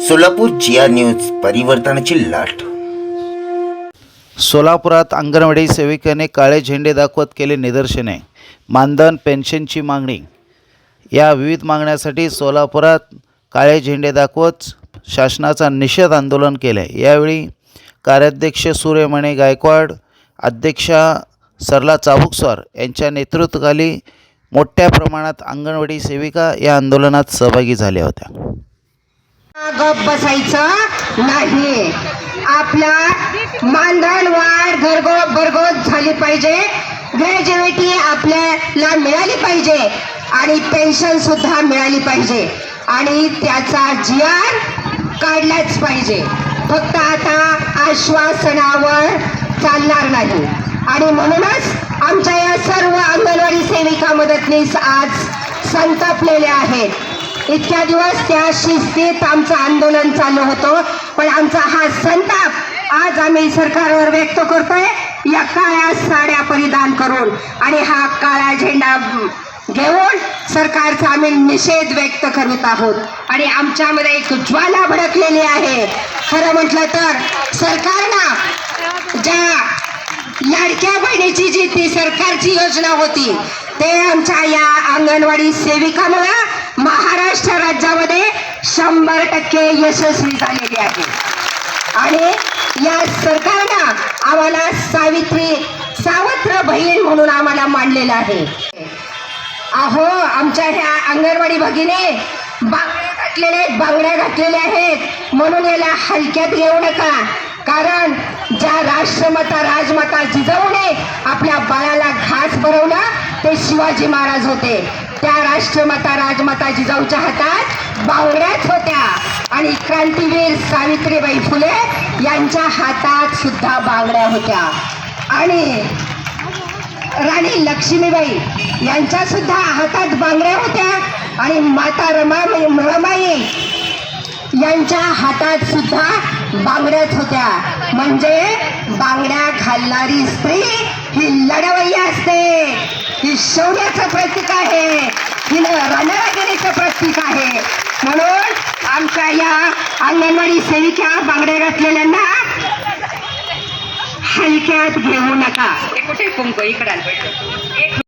सोलापूर जिया news परिवर्तनाची लाट. सोलापुरात अंगणवाडी सेविकेने काळे झेंडे दाखवत केले निदर्शने. मानधन पेन्शनची मागणी. या विविध मागण्यासाठी सोलापुरात काळे झेंडे दाखवत शासनाचा निषेध आंदोलन केले. आहे यावेळी कार्याध्यक्ष सूर्यमणे गायकवाड अध्यक्षा सरला चाबुकसर यांच्या नेतृत्वाखाली मोठ्या प्रमाणात अंगणवाडी सेविका या आंदोलनात सहभागी झाल्या होत्या. गप बसायचं नाही. आपला मानधन वाढ घरगोत बरगोत झाली पाहिजे. ग्रॅज्युएटी आपल्याला मिळाली पाहिजे आणि पेन्शन सुद्धा मिळाली पाहिजे. आणि त्याचा जी आर काढलाच पाहिजे. फक्त आता आश्वासनावर चालणार नाही. आणि म्हणूनच आमच्या या सर्व अंगणवाडी सेविका मदतनीस आज संतापलेल्या आहेत. इतक्या दिवस त्या शिस्तीत आमचं आंदोलन चालू होतं. पण आमचा हा संताप आज आम्ही सरकारवर व्यक्त करतोय. या काळ्या साड्या परिधान करून आणि हा काळा झेंडा घेऊन सरकारचा आम्ही निषेध व्यक्त करत आहोत. आणि आमच्यामध्ये एक ज्वाला भडकलेली आहे. खरं म्हटलं तर सरकारनं ज्या लाडक्या बहिणीची जी ती सरकारची योजना होती ते आमच्या या अंगणवाडी सेविकामुळं महाराष्ट्र राज्यामध्ये शंभर टक्के यशस्वी झालेली आहे. आणि या सरकारनं आम्हाला सावित्री सावत्र बहीण म्हणून आम्हाला मांडलेलं आहे. अहो आमच्या ह्या अंगणवाडी भगिनी बांगड्या घातलेल्या आहेत बांगड्या घातलेल्या आहेत. म्हणून याला हलक्यात घेऊ नका. कारण ज्या राष्ट्रमाता राजमाता जिजाऊने आपल्या बाळाला घास भरवला ते शिवाजी महाराज होते. राष्ट्रमाता राजमाता जिजाऊच्या हातात बांगड्याच होत्या. आणि क्रांतीवीर सावित्रीबाई फुले यांच्या हातात सुद्धा बांगड्या होत्या. आणि राणी लक्ष्मीबाई यांच्या सुद्धा हातात बांगड्या होत्या. आणि माता रमा रमाई यांच्या हातात सुद्धा बांगड्याच होत्या. म्हणजे बांगड्या घालणारी स्त्री ही लढवय्या असते. ही शौर्याचं प्रतीक आहे. हिनं प्रतीक आहे. म्हणून आमच्या या अंगणवाडी सेविका बांगड्या घातलेल्यांना हलक्यात घेऊ नका. कुठे कुंकू? इकडे